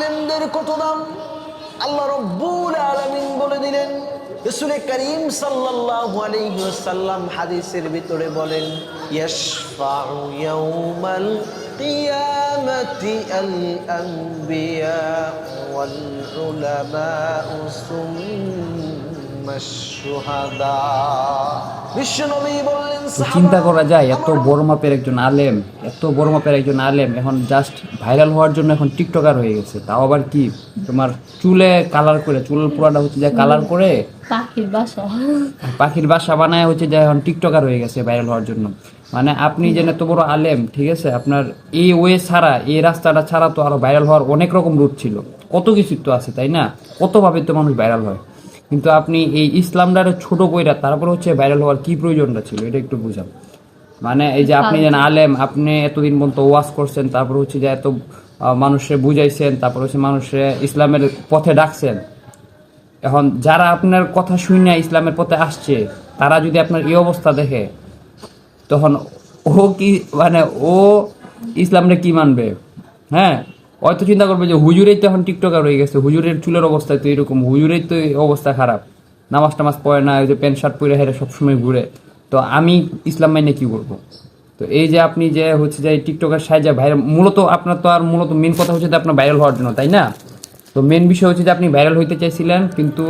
আলেমদের কত দাম? আল্লাহ রব্বুল আলমিন বলে দিলেন, রসুল করিম সাল্লাল্লাহু আলাইহি ওয়াসাল্লাম হাদিসের ভিতরে বলেন, ইয়াশফাউ তো চিন্তা করা যায় এত বড় মাপের একজন আলেম এত বড় মাপের একজন আলেম এখন জাস্ট ভাইরাল হওয়ার জন্য এখন টিকটকার হয়ে গেছে। তাও আবার কি? তোমার চুলে কালার করে চুল পুরাটা হচ্ছে যে কালার করে পাখির বাসা। পাখির বাসা বানায় হচ্ছে যে এখন টিকটকার হয়ে গেছে ভাইরাল হওয়ার জন্য। মানে আপনি যেন এত বড় আলেম ঠিক আছে? আপনার এই ওয়ে ছাড়া এই রাস্তাটা ছাড়া তো আরও ভাইরাল হওয়ার অনেক রকম রুট ছিল। কত কিছু তো আছে তাই না? কতভাবে তো মানুষ ভাইরাল হয়। কিন্তু আপনি এই ইসলামটারে ছোট কইরা তারপর হচ্ছে ভাইরাল হওয়ার কি প্রয়োজনটা ছিল? এটা একটু বুঝান। মানে এই যে আপনি যেন আলেম আপনি এতদিন পর্যন্ত ওয়াজ করছেন তারপর হচ্ছে যে এত মানুষে বুঝাইছেন তারপর হচ্ছে মানুষে ইসলামের পথে ডাকছেন। এখন যারা আপনার কথা শুনে ইসলামের পথে আসছে তারা যদি আপনার এই অবস্থা দেখে তখন ও কি মানে ও ইসলামটা কি মানবে? হ্যাঁ? হয়তো চিন্তা করবে যে হুজুরেই তো এখন টিকটকার হয়ে গেছে, হুজুরের চুলের অবস্থা তো এরকম, হুজুরের তো অবস্থা খারাপ। নামাজ টামাজ পড়ে না ওই যে প্যান্ট, শার্ট পরে হেরে সবসময় ঘুরে। তো আমি ইসলাম মাইনে কি করব? তো এই যে আপনি যে হচ্ছে যে টিকটকের সাহায্যে ভাইরাল, মূলত আপনার তো আর মূলত মেন কথা হচ্ছে যে আপনার ভাইরাল হওয়ার জন্য, তাই না? তো মেন বিষয় হচ্ছে যে আপনি ভাইরাল হইতে চাইছিলেন, কিন্তু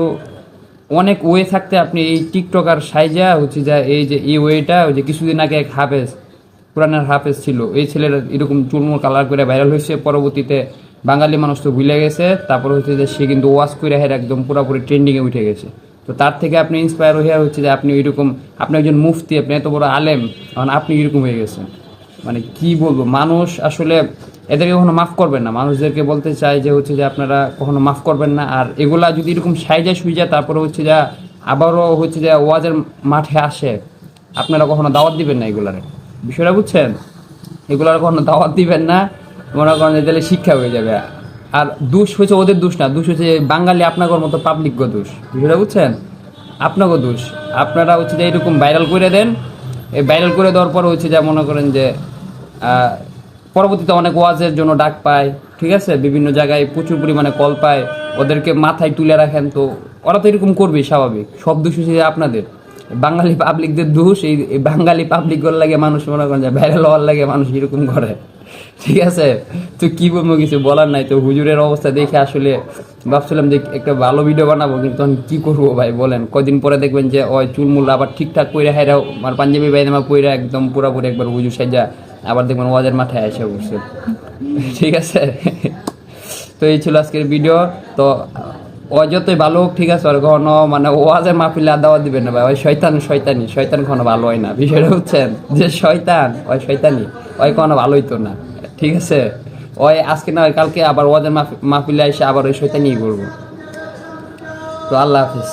অনেক ওয়ে থাকতে আপনি এই টিকটকার সাইজা হচ্ছে যে এই যে, এই ওয়েটা ওই যে কিছুদিন আগে এক হাফেজ পুরানের হাফেজ ছিল। এই ছেলের এরকম চুলমুল কালার করে ভাইরাল হয়েছে। পরবর্তীতে বাঙালি মানুষ তো ভুলে গেছে। তারপর হচ্ছে যে সে কিন্তু ওয়াশ করে হের একদম পুরোপুরি ট্রেন্ডিংয়ে উঠে গেছে। তো তার থেকে আপনি ইন্সপায়ার হয়ে হচ্ছে যে আপনি ওইরকম, আপনি একজন মুফতি, আপনি এত বড় আলেম, এখন আপনি এরকম হয়ে গেছেন। মানে কি বলব, মানুষ আসলে এদেরকে কখনো মাফ করবেন না। মানুষদেরকে বলতে চাই যে হচ্ছে যে আপনারা কখনো মাফ করবেন না। আর এগুলা যদি এরকম সাইজা সুইজা তারপরে হচ্ছে যা আবারও হচ্ছে যে ওয়াজের মাঠে আসে, আপনারা কখনো দাওয়াত দিবেন না এগুলারে? বিষয়টা বুঝছেন? এগুলার কখনো দাওয়াত দিবেন না, মনে করেন তাহলে শিক্ষা হয়ে যাবে। আর দোষ হচ্ছে ওদের দোষ না, দোষ হচ্ছে বাঙালি আপনাদের মতো পাবলিক দোষ। বিষয়টা বুঝছেন? আপনাকে দোষ। আপনারা হচ্ছে যে এরকম ভাইরাল করে দেন। এই ভাইরাল করে দেওয়ার পর হচ্ছে যা মনে করেন যে পরবর্তীতে অনেক ওয়াজের জন্য ডাক পায়, ঠিক আছে? বিভিন্ন জায়গায় প্রচুর পরিমাণে কল পায়। ওদেরকে মাথায় তুলে রাখেন তো, ওরা তো এরকম করবে স্বাভাবিক। সব দোষ হচ্ছে আপনাদের। বাঙালি পাবলিকদের দোষ, এই বাঙালি পাবলিক লাগে মানুষ মনে করেন যে ভাইরাল হওয়ার লাগে মানুষ এরকম করে। ঠিক আছে? তো কি বলব কিছু বলার নাই। তো হুজুরের অবস্থা দেখে আসলে ভাবছিলাম যে একটা ভালো ভিডিও বানাবো, কিন্তু তখন কি করব ভাই বলেন? কদিন পরে দেখবেন যে, ওই চুলমুল আবার ঠিকঠাক কইরা হেরাও আমার পাঞ্জাবি বাইনামা কইরা একদম পুরাপুরি একবার হুজুর সাজা আবার দেখবেন ওয়াজের মাথায় এসে বসে ঠিক আছে? তো এই ছিল আজকের ভিডিও তো ও যতই ভালো হোক, ঠিক আছে ঘন মানে ওয়াজের মাহফিলে আর দাওয়াত দিবেন না ভাই। ওই শয়তান, শয়তানি, শয়তান কখনো ভালো হয় না। বিষয়টা হচ্ছেন যে শয়তান, ওই শয়তানি, ওই কখনো ভালো হইতো না। ঠিক আছে? ওই আজকে না কালকে আবার ওয়াজের মাহফিলে এসে আবার ওই শয়তানি করব। তো আল্লাহ হাফিজ।